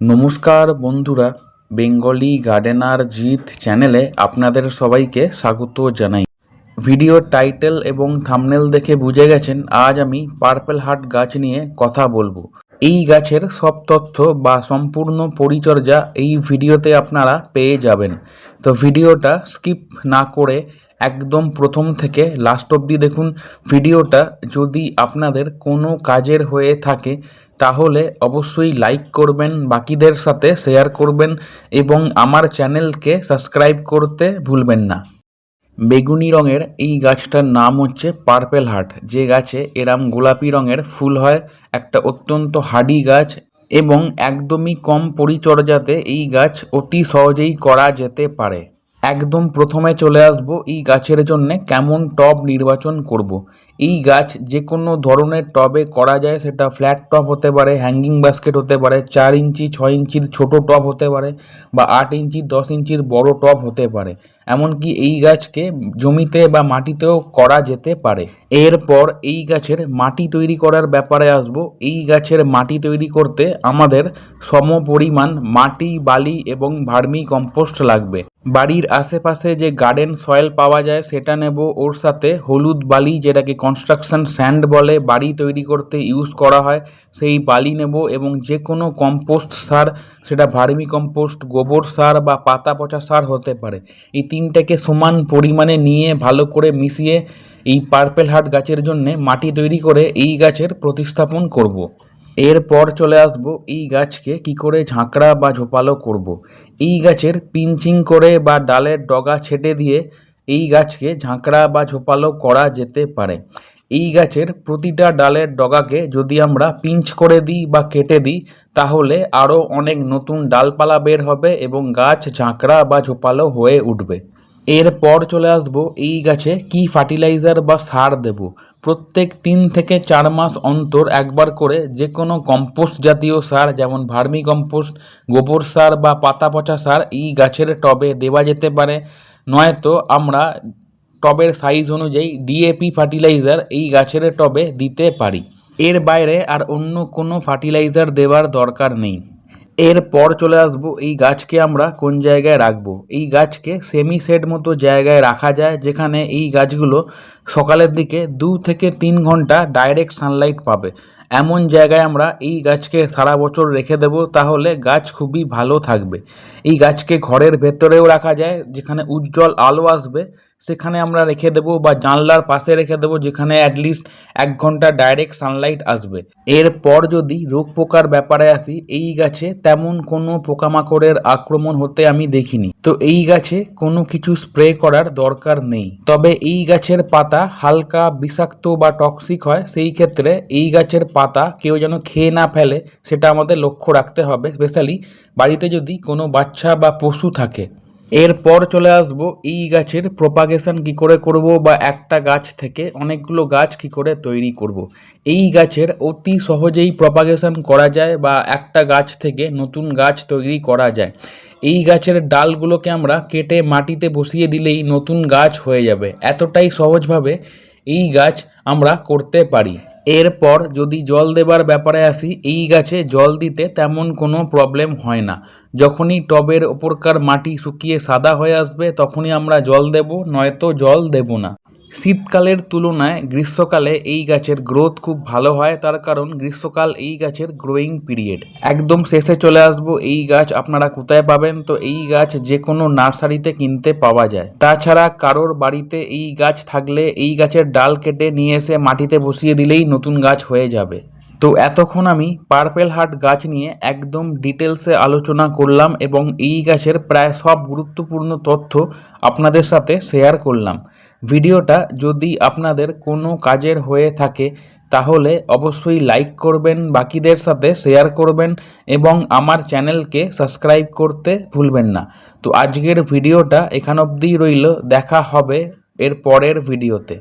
নমস্কার বন্ধুরা, Bengali gardener জিত চ্যানেলে আপনাদের সবাইকে স্বাগত জানাই। ভিডিওর টাইটেল এবং থামনেল দেখে বুঝে গেছেন, আজ আমি পার্পেল হার্ট গাছ নিয়ে কথা বলব। এই গাছের সব তথ্য বা সম্পূর্ণ পরিচর্যা এই ভিডিওতে আপনারা পেয়ে যাবেন। তো ভিডিওটা স্কিপ না করে একদম প্রথম থেকে লাস্ট অবধি দেখুন ভিডিওটা। যদি আপনাদের কোনো কাজের হয়ে থাকে, তাহলে অবশ্যই লাইক করবেন, বাকিদের সাথে শেয়ার করবেন এবং আমার চ্যানেলকে সাবস্ক্রাইব করতে ভুলবেন না। বেগুনি রঙের এই গাছটার নাম হচ্ছে পার্পেল হার্ট যে গাছে এরাম গোলাপি রঙের ফুল হয়, একটা অত্যন্ত হাডি গাছ এবং একদমই কম পরিচর্যাতে এই গাছ অতি সহজেই করা যেতে পারে। একদম প্রথমে চলে আসব এই গাছের জন্যে কেমন টব নির্বাচন করব। এই গাছ যে কোনো ধরনের টবে করা যায়, সেটা ফ্ল্যাট টব হতে পারে হ্যাঙ্গিং বাস্কেট হতে পারে, চার ইঞ্চি, ছয় ইঞ্চির ছোট টব হতে পারে বা আট ইঞ্চি, দশ ইঞ্চির বড় টব হতে পারে। এমনকি এই গাছকে জমিতে বা মাটিতেও করা যেতে পারে। এরপর এই গাছের মাটি তৈরি করার ব্যাপারে আসব। এই গাছের মাটি তৈরি করতে আমাদের সম পরিমাণ মাটি, বালি এবং ভার্মি কম্পোস্ট লাগবে। বাড়ির আশেপাশে যে গার্ডেন সয়েল পাওয়া যায়, সেটা নেব ওর সাথে হলুদ বালি, যেটাকে কনস্ট্রাকশন স্যান্ড বলে, বাড়ি তৈরি করতে ইউজ করা হয়, সেই বালি নেব এবং যে কোনো কম্পোস্ট সার, সেটা ভার্মি কম্পোস্ট গোবর সার বা পাতা পচা সার হতে পারে এই তিনটাকে সমান পরিমাণে নিয়ে ভালো করে মিশিয়ে এই পার্পেল হার্ট গাছের জন্যে মাটি তৈরি করে এই গাছের প্রতিস্থাপন করব। এরপর চলে আসব এই গাছকে কি করে ঝাঁকড়া বা ঝোপালো করব। এই গাছের পিঞ্চিং করে বা ডালের ডগা ছেটে দিয়ে এই গাছকে ঝাঁকড়া বা ঝোপালো করা যেতে পারে এই গাছের প্রতিটা ডালের ডগাকে যদি আমরা পিঞ্চ করে দিই বা কেটে দিই, তাহলে আরও অনেক নতুন ডালপালা বের হবে এবং গাছ ঝাঁকড়া বা ঝোপালো হয়ে উঠবে এরপর চলে আসব এই গাছে কি ফার্টিলাইজার বা সার দেব। প্রত্যেক তিন থেকে চার মাস অন্তর একবার করে যে কোনো কম্পোস্ট জাতীয় সার, যেমন ভার্মি কম্পোস্ট, গোবর সার বা পাতা পচা সার এই গাছের টবে দেওয়া যেতে পারে। নয়তো আমরা টবের সাইজ অনুযায়ী ডিএপি ফার্টিলাইজার এই গাছের টবে দিতে পারি। এর বাইরে আর অন্য কোনো ফার্টিলাইজার দেওয়ার দরকার নেই। এরপর চলে আসব এই গাছকে আমরা কোন জায়গায় রাখব? এই গাছকে সেমি সেড মতো জায়গায় রাখা যায়, যেখানে এই গাছগুলো সকালের দিকে দু থেকে তিন ঘণ্টা ডাইরেক্ট সানলাইট পাবে। এমন জায়গায় আমরা এই গাছকে সারা বছর রেখে দেব, তাহলে গাছ খুবই ভালো থাকবে। এই গাছকে ঘরের ভেতরেও রাখা যায়, যেখানে উজ্জ্বল আলো আসবে, সেখানে আমরা রেখে দেবো বা জানলার পাশে রেখে দেবো, যেখানে অ্যাটলিস্ট এক ঘণ্টা ডাইরেক্ট সানলাইট আসবে। এরপর যদি রোগ পোকার ব্যাপারে আসি, এই গাছে তেমন কোনো পোকামাকড়ের আক্রমণ হতে আমি দেখিনি। তো এই গাছে কোনো কিছু স্প্রে করার দরকার নেই। তবে এই গাছের পাতা হালকা, বিষাক্ত বা টক্সিক হয়, সেই ক্ষেত্রে এই গাছের পাতা কেউ যেন খেয়ে না ফেলে, সেটা আমাদের লক্ষ্য রাখতে হবে। স্পেশালি বাড়িতে যদি কোনো বাচ্চা বা পশু থাকে এরপর চলে আসব এই গাছের প্রপাগেশন কি করে করব বা একটা গাছ থেকে অনেকগুলো গাছ কি করে তৈরি করব। এই গাছের অতি সহজেই প্রপাগেশন করা যায় বা একটা গাছ থেকে নতুন গাছ তৈরি করা যায়। এই গাছের ডালগুলোকে আমরা কেটে মাটিতে বসিয়ে দিলেই নতুন গাছ হয়ে যাবে। এতটাই সহজভাবে এই গাছ আমরা করতে পারি। এরপর যদি জল দেবার ব্যাপারে আসি, এই গাছে জল দিতে তেমন কোনো প্রবলেম হয় না। যখনই টবের ওপরকার মাটি শুকিয়ে সাদা হয়ে আসবে, তখনই আমরা জল দেব, নয়তো জল দেব না। শীতকালের তুলনায় গ্রীষ্মকালে এই গাছের গ্রোথ খুব ভালো হয়, তার কারণ গ্রীষ্মকাল এই গাছের গ্রোয়িং পিরিয়ড একদম শেষে চলে আসব, এই গাছ আপনারা কোথায় পাবেন? তো এই গাছ যে কোনো নার্সারিতে কিনতে পাওয়া যায়। তাছাড়া কারোর বাড়িতে এই গাছ থাকলে এই গাছের ডাল কেটে নিয়ে এসে মাটিতে বসিয়ে দিলেই নতুন গাছ হয়ে যাবে। তো এতক্ষণ আমি পার্পেল হার্ট গাছ নিয়ে একদম ডিটেলসে আলোচনা করলাম এবং এই গাছের প্রায় সব গুরুত্বপূর্ণ তথ্য আপনাদের সাথে শেয়ার করলাম। ভিডিওটা যদি আপনাদের কোনো কাজের হয়ে থাকে, তাহলে অবশ্যই লাইক করবেন, বাকিদের সাথে শেয়ার করবেন এবং আমার চ্যানেলকে সাবস্ক্রাইব করতে ভুলবেন না। তো আজকের ভিডিওটা এখান অবধিই রইল, দেখা হবে এর পরের ভিডিওতে।